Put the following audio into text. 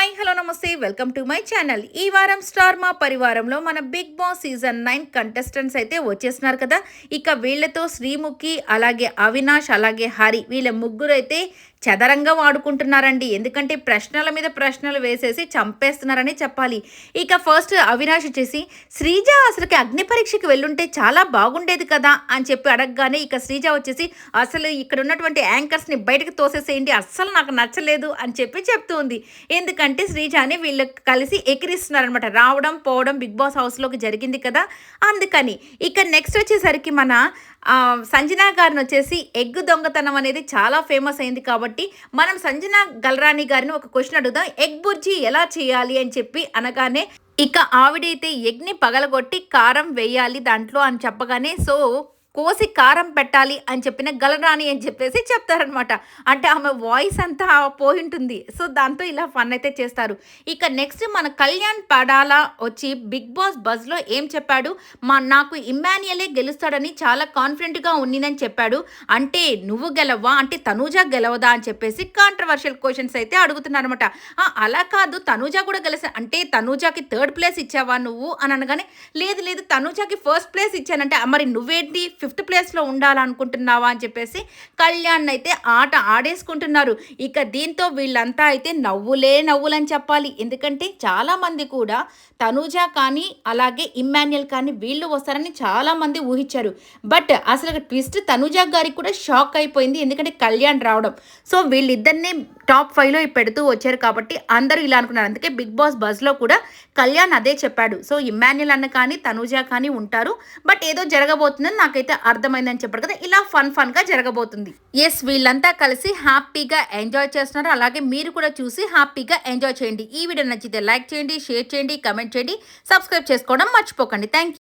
Hi hello నమస్తే welcome to my channel. ఈ వారం స్టార్ మా పరివారంలో మన Bigg Boss season nine contestants అయితే వచ్చేస్తున్నారు కదా. ఇక వీళ్ళతో శ్రీముఖి అలాగే అవినాష్ అలాగే హరి వీళ్ళ ముగ్గురు అయితే చదరంగా వాడుకుంటున్నారండి ఎందుకంటే ప్రశ్నల మీద ప్రశ్నలు వేసేసి చంపేస్తున్నారని చెప్పాలి. ఇక ఫస్ట్ అవినాష్ వచ్చేసి శ్రీజ అసలుకి అగ్ని పరీక్షకి వెళ్ళుంటే చాలా బాగుండేది కదా అని చెప్పి అడగగానే ఇక శ్రీజ వచ్చేసి అసలు ఇక్కడ ఉన్నటువంటి యాంకర్స్ని బయటకు తోసేసేయండి అస్సలు నాకు నచ్చలేదు అని చెప్పి చెప్తూ ఉంది. ఎందుకంటే అంటే శ్రీజాని వీళ్ళు కలిసి ఎక్కిరిస్తున్నారనమాట రావడం పోవడం బిగ్ బాస్ హౌస్లోకి జరిగింది కదా? అందుకని ఇక నెక్స్ట్ వచ్చేసరికి మన సంజనా గారిని వచ్చేసి ఎగ్ దొంగతనం అనేది చాలా ఫేమస్ అయింది కాబట్టి మనం సంజనా గల్రాణి గారిని ఒక క్వశ్చన్ అడుగుదాం. ఎగ్ బుర్జీ ఎలా చేయాలి అని చెప్పి అనగానే ఇక ఆవిడైతే ఎగ్ని పగలగొట్టి కారం వేయాలి దాంట్లో అని చెప్పగానే సో కోసి కారం పెట్టాలి అని చెప్పిన గలరాని అని చెప్పేసి చెప్తారనమాట అంటే ఆమె వాయిస్ అంతా పోయింటుంది సో దాంతో ఇలా ఫన్ అయితే చేస్తారు. ఇక నెక్స్ట్ మన కళ్యాణ్ పడాలా వచ్చి బిగ్ బాస్ బజ్లో ఏం చెప్పాడు? మా నాకు ఇమ్మాన్యుయలే గెలుస్తాడని చాలా కాన్ఫిడెంట్గా ఉన్నిందని చెప్పాడు. అంటే నువ్వు గెలవా అంటే తనూజ గెలవదా? అని చెప్పేసి కాంట్రవర్షియల్ క్వశ్చన్స్ అయితే అడుగుతున్నారనమాట అలా కాదు. తనూజ కూడా గెలిసా అంటే తనూజాకి థర్డ్ ప్లేస్ ఇచ్చావా నువ్వు? అని అనగానే లేదు లేదు తనూజాకి ఫస్ట్ ప్లేస్ ఇచ్చానంటే "ఆ, మరి నువ్వేంటి? ఫిఫ్త్ ప్లేస్లో ఉండాలనుకుంటున్నావా అని చెప్పేసి కళ్యాణ్ అయితే ఆట ఆడేసుకుంటున్నారు. ఇక దీంతో వీళ్ళంతా అయితే నవ్వులే నవ్వులని చెప్పాలి. ఎందుకంటే చాలామంది కూడా తనూజ కానీ అలాగే ఇమ్మాన్యుయల్ కానీ వీళ్ళు వస్తారని చాలామంది ఊహించారు. బట్ అసలు ట్విస్ట్ తనూజ గారికి కూడా షాక్ అయిపోయింది. ఎందుకంటే కళ్యాణ్ రావడం. సో వీళ్ళిద్దరిని టాప్ ఫైవ్లో పెడుతూ వచ్చారు కాబట్టి అందరూ ఇలా అనుకున్నారు. అందుకే బిగ్ బాస్ బజ్లో కూడా కళ్యాణ్ అదే చెప్పాడు. సో ఇమ్మాన్యుల్ అన్న కానీ తనూజ కానీ ఉంటారు. బట్ ఏదో జరగబోతుందని నాకైతే అర్థమైందని చెప్పాడు కదా ఇలా ఫన్ ఫన్గా జరగబోతుంది. ఎస్ వీళ్ళంతా కలిసి హ్యాపీగా ఎంజాయ్ చేస్తున్నారు. అలాగే మీరు కూడా చూసి హ్యాపీగా ఎంజాయ్ చేయండి. ఈ వీడియో నచ్చితే లైక్ చేయండి షేర్ చేయండి కమెంట్ చేయండి సబ్స్క్రైబ్ చేసుకోవడం మర్చిపోకండి. థ్యాంక్